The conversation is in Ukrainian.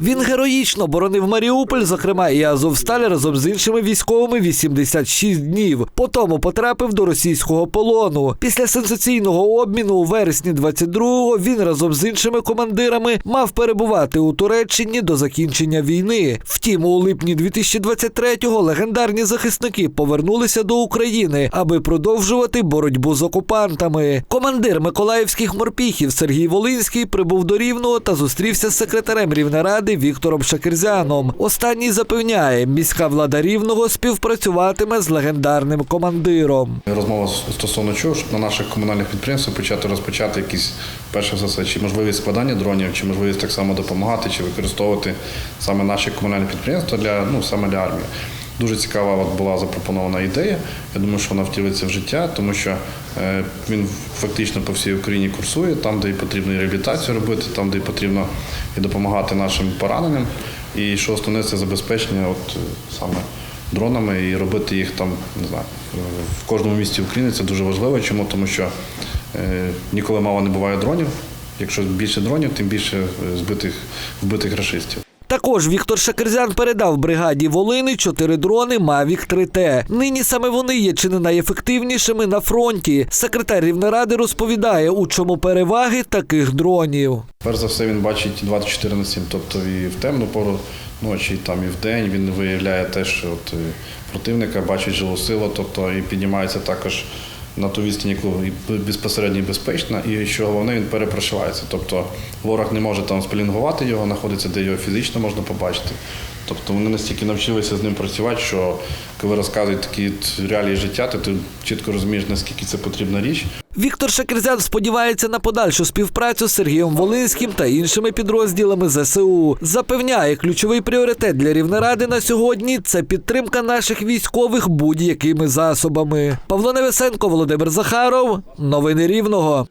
Він героїчно боронив Маріуполь, зокрема і Азовсталь разом з іншими військовими 86 днів. Потому потрапив до російського полону. Після сенсаційного обміну у вересні 22-го він разом з іншими командирами мав перебувати у Туреччині до закінчення війни. Втім, у липні 2023-го легендарні захисники повернулися до України, аби продовжувати боротьбу з окупантами. Командир миколаївських морпіхів Сергій Волинський прибув до Рівного та зустрівся з секретарем Рівнеради Віктором Шакерзяном. Останній запевняє, міська влада Рівного співпрацюватиме з легендарним командиром. Розмова стосовно чого, щоб на наших комунальних підприємствах почати розпочати якісь перше за все, чи можливість складання дронів, чи можливість так само допомагати, чи використовувати саме наші комунальні підприємства для ну саме для армії. Дуже цікава от була запропонована ідея. Я думаю, що вона втілиться в життя, тому що е, він фактично по всій Україні курсує, там, де і потрібно і реабілітацію робити, там, де і потрібно і допомагати нашим пораненим. І що основне це забезпечення, от е, саме дронами і робити їх там, не знаю, в кожному місті України це дуже важливо. Чому? Тому що е, ніколи мало не буває дронів. Якщо більше дронів, тим більше збитих вбитих рашистів. Також Віктор Шакерзян передав бригаді Волини чотири дрони Mavic 3T. Нині саме вони є чи не найефективнішими на фронті. Секретар Рівнеради розповідає, у чому переваги таких дронів. Перш за все, він бачить 24 на 7, тобто і в темну пору ночі, там і в день він виявляє те, що от, е, противника бачить живу силу, тобто і піднімається також на ту відстань, яку безпосередньо безпечна, і що головне, він перепрошивається. Тобто ворог не може там спелінгувати його, знаходиться, де його фізично можна побачити. Тобто вони настільки навчилися з ним працювати, що коли розказують такі реалії життя, то ти чітко розумієш, наскільки це потрібна річ. Віктор Шакерзян сподівається на подальшу співпрацю з Сергієм Волинським та іншими підрозділами ЗСУ. Запевняє, ключовий пріоритет для Рівнеради на сьогодні це підтримка наших військових будь-якими засобами. Павло Невесенко, Володимир Захаров. Новини Рівного.